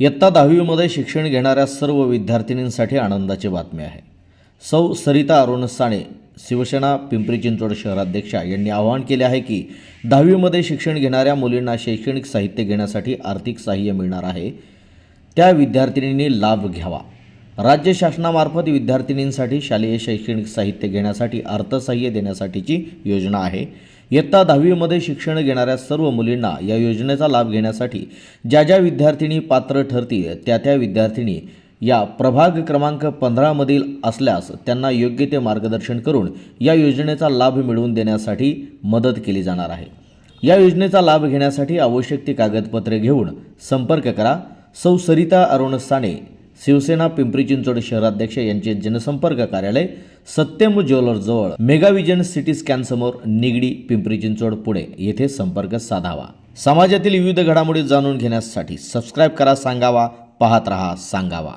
इयत्ता दहावीमध्ये शिक्षण घेणाऱ्या सर्व विद्यार्थिनींसाठी आनंदाची बातमी आहे. सौ सरिता अरुण साणे शिवसेना पिंपरी चिंचवड शहराध्यक्षा यांनी आवाहन केले आहे की दहावीमध्ये शिक्षण घेणाऱ्या मुलींना शैक्षणिक साहित्य घेण्यासाठी आर्थिक सहाय्य मिळणार आहे. त्या विद्यार्थिनींनी लाभ घ्यावा. राज्य शासनामार्फत विद्यार्थिनींसाठी शालेय शैक्षणिक साहित्य घेण्यासाठी अर्थसहाय्य देण्यासाठीची योजना आहे. इयत्ता दहावीमध्ये शिक्षण घेणाऱ्या सर्व मुलींना या योजनेचा लाभ घेण्यासाठी ज्या ज्या विद्यार्थिनी पात्र ठरतील त्या त्या विद्यार्थिनी या प्रभाग क्रमांक पंधरामधील असल्यास त्यांना योग्य ते मार्गदर्शन करून या योजनेचा लाभ मिळवून देण्यासाठी मदत केली जाणार आहे. या योजनेचा लाभ घेण्यासाठी आवश्यक ती कागदपत्रे घेऊन संपर्क करा. सौ सरिता अरुण साने शिवसेना पिंपरी चिंचवड शहराध्यक्ष यांचे जनसंपर्क कार्यालय सत्यम ज्वेलर्सजवळ मेगाविजन सिटी स्कॅनसमोर निगडी पिंपरी चिंचवड पुणे येथे संपर्क साधावा. समाजातील विविध घडामोडी जाणून घेण्यासाठी सबस्क्राईब करा सांगावा पाहत रहा सांगावा.